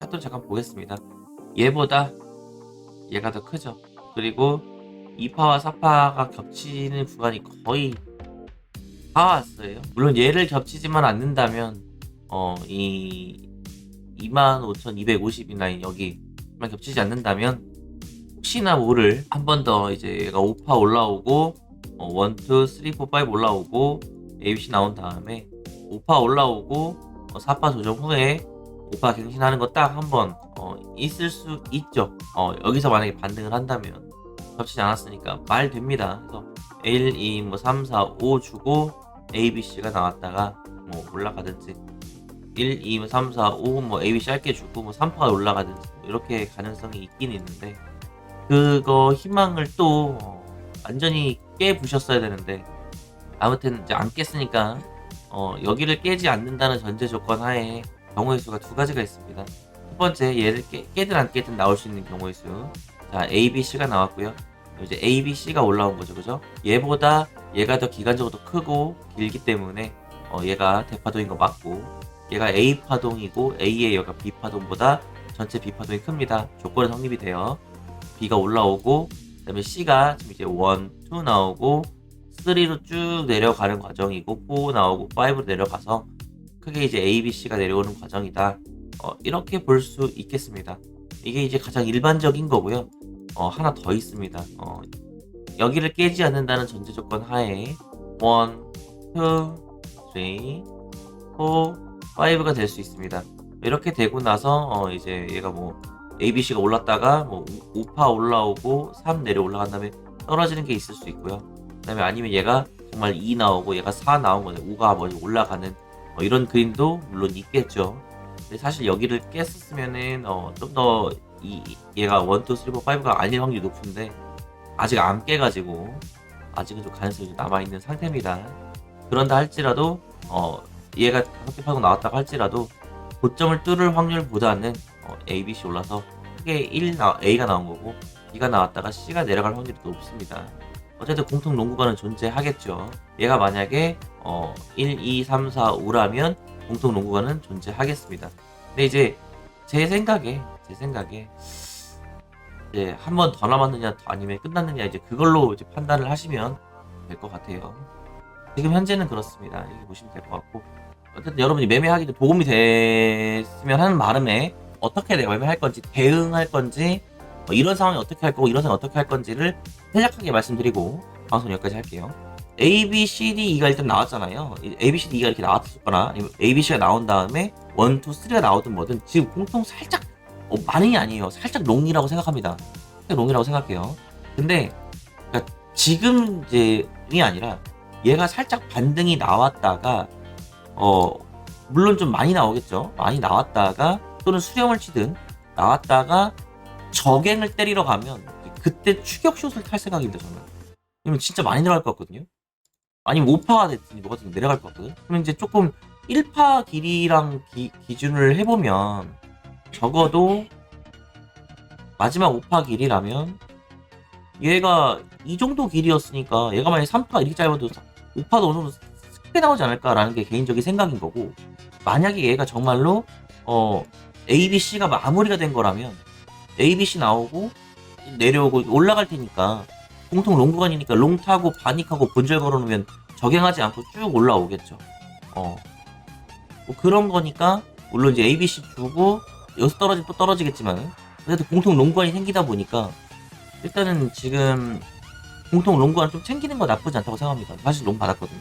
차트를 잠깐 보겠습니다. 얘보다 얘가 더 크죠. 그리고 2파와 4파가 겹치는 구간이 거의 다 왔어요. 물론 얘를 겹치지만 않는다면 어, 이 25,250이나 여기만 겹치지 않는다면 혹시나 모를 한 번 더 이제 얘가 5파 올라오고 어, 1, 2, 3, 4, 5 올라오고 ABC 나온 다음에 5파 올라오고 어, 4파 조정 후에 5파 갱신하는 거 딱 한번 어, 있을 수 있죠. 어, 여기서 만약에 반등을 한다면 겹치지 않았으니까 말 됩니다. 그래서 1, 2, 뭐 3, 4, 5 주고 A, B, C가 나왔다가 뭐 올라가든지 1, 2, 3, 4, 5, 뭐 A, B, 짧게 주고 뭐 3파가 올라가든지 뭐 이렇게 가능성이 있긴 있는데 그거 희망을 또 어, 완전히 깨 부셨어야 되는데 아무튼 이제 안 깼으니까 어, 여기를 깨지 않는다는 전제 조건 하에 경우의 수가 두 가지가 있습니다. 첫 번째 얘를 깨, 깨든 안 깨든 나올 수 있는 경우의 수. 자 A, B, C가 나왔고요. 이제 A, B, C가 올라온 거죠, 그죠? 얘보다 얘가 더 기간적으로 더 크고 길기 때문에 어, 얘가 대파동인 거 맞고 얘가 A 파동이고 A의 여가 B 파동보다 전체 B 파동이 큽니다. 조건은 성립이 돼요. B가 올라오고 그다음에 C가 지금 이제 1, 2 나오고 3로 쭉 내려가는 과정이고 4 나오고 5로 내려가서 크게 이제 A, B, C가 내려오는 과정이다. 어, 이렇게 볼 수 있겠습니다. 이게 이제 가장 일반적인 거고요. 어, 하나 더 있습니다. 어, 여기를 깨지 않는다는 전제 조건 하에 1, 2, 3, 4, 5가 될 수 있습니다. 이렇게 되고 나서 어, 이제 얘가 뭐 A, B, C가 올랐다가 뭐 5파 올라오고 3 내려 올라간 다음에 떨어지는 게 있을 수 있고요. 그다음에 아니면 얘가 정말 2 나오고 얘가 4 나온 거네. 5가 먼저 올라가는 어, 이런 그림도 물론 있겠죠. 근데 사실 여기를 깼었으면은 어, 좀더이 얘가 1, 2, 3, 4, 5가 아닐 확률이 높은데 아직 안 깨가지고 아직은 좀 가능성이 좀 남아있는 상태입니다. 그런다 할지라도 어, 얘가 다섯 개 파고 나왔다고 할지라도 고점을 뚫을 확률보다는 어, A, B, C 올라서 크게 1 나, A가 나온 거고 B가 나왔다가 C가 내려갈 확률이 더 높습니다. 어쨌든 공통 농구관은 존재하겠죠. 얘가 만약에 어, 1, 2, 3, 4, 5라면 공통 농구관은 존재하겠습니다. 근데 이제 제 생각에 제 생각에 이제 한 번 더 남았느냐 아니면 끝났느냐 이제 그걸로 이제 판단을 하시면 될 것 같아요. 지금 현재는 그렇습니다. 이렇게 보시면 될 것 같고 어쨌든 여러분이 매매하기도 도움이 됐으면 하는 마음에 어떻게 매매할 건지 대응할 건지 뭐 이런 상황이 어떻게 할 거고 이런 상황이 어떻게 할 건지를 간략하게 말씀드리고 방송 여기까지 할게요. A, B, C, D, E가 일단 나왔잖아요. A, B, C, D, E가 이렇게 나왔었거나 A, B, C가 나온 다음에 1, 2, 3가 나오든 뭐든 지금 공통 살짝 어, 많이 아니에요. 살짝 롱이라고 생각합니다. 살짝 롱이라고 생각해요. 근데 그러니까 지금 이제이 아니라 얘가 살짝 반등이 나왔다가 어 물론 좀 많이 나오겠죠. 많이 나왔다가 또는 수렴을 치든 나왔다가 저갱을 때리러 가면 그때 추격슛을 탈 생각입니다. 저는. 그러면 진짜 많이 내려갈 것 같거든요. 아니면 5파가 됐든지 뭐가 됐든 내려갈 것 같거든. 그럼 이제 조금 1파 길이랑 기, 기준을 해보면 적어도 마지막 5파 길이라면 얘가 이 정도 길이였으니까 얘가 만약에 3파 이렇게 짧아도 5파도 어느 정도 크게 나오지 않을까라는 게 개인적인 생각인 거고 만약에 얘가 정말로 어 A, B, C가 마무리가 된 거라면 A, B, C 나오고 내려오고 올라갈 테니까 공통 롱 구간이니까 롱 타고 바닉하고 본절 걸어놓으면 적용하지 않고 쭉 올라오겠죠. 어. 뭐 그런 거니까 물론 이제 A, B, C 주고 여기서 떨어지면 또 떨어지겠지만 그래도 공통 롱 구간이 생기다 보니까 일단은 지금 공통 롱 구간 좀 챙기는 거 나쁘지 않다고 생각합니다. 사실 롱 받았거든요.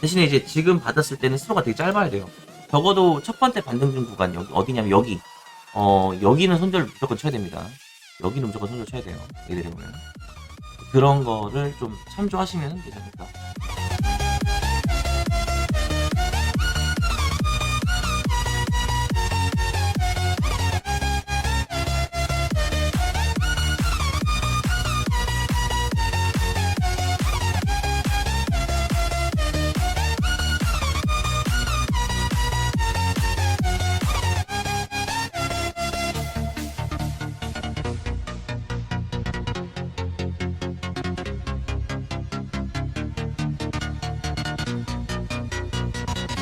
대신에 이제 지금 받았을 때는 스로가 되게 짧아야 돼요. 적어도 첫 번째 반등 중 구간 여기 어디냐면 여기 어 여기는 손절 무조건 쳐야 됩니다. 여기는 무조건 손절 쳐야 돼요. 얘들이 보면 그런 거를 좀 참조하시면 되지 않을까